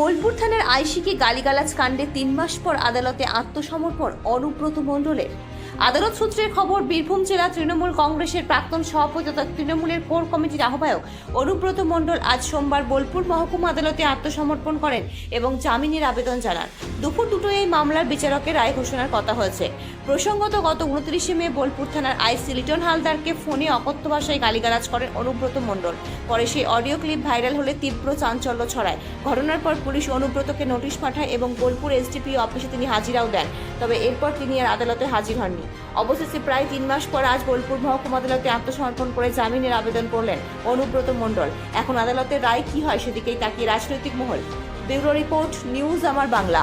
বোলপুর থানার আইসিকে গালিগালাজ কাণ্ডে তিন মাস পর আদালতে আত্মসমর্পণ অনুব্রত মণ্ডলের। আদালত সূত্রের খবর, বীরভূম জেলা তৃণমূল কংগ্রেসের প্রাক্তন সভাপতি তথা তৃণমূলের কোর কমিটির আহ্বায়ক অনুব্রত মণ্ডল আজ সোমবার বোলপুর মহকুমা আদালতে আত্মসমর্পণ করেন এবং জামিনের আবেদন জানান। দুপুর দুটোয় এই মামলার বিচারকের রায় ঘোষণার কথা হয়েছে। প্রসঙ্গত, গত উনত্রিশে মে বোলপুর থানার আইসি লিটন হালদারকে ফোনে অকথ্য ভাষায় গালিগালাজ করেন অনুব্রত মণ্ডল। পরে সেই অডিও ক্লিপ ভাইরাল হলে তীব্র চাঞ্চল্য ছড়ায়। ঘটনার পর পুলিশ অনুব্রতকে নোটিশ পাঠায় এবং বোলপুর এসডিপি অফিসে তিনি হাজিরাও দেন। তবে এরপর তিনি আর আদালতে হাজির হননি। অবশেষে প্রায় তিন মাস পর আজ বোলপুর মহকুমা আদালতে আত্মসমর্পণ করে জামিনের আবেদন করলেন অনুব্রত মণ্ডল। এখন আদালতের রায় কি হয় সেদিকেই তাকিয়ে রাজনৈতিক মহল। ব্যুরো রিপোর্ট, নিউজ আমার বাংলা।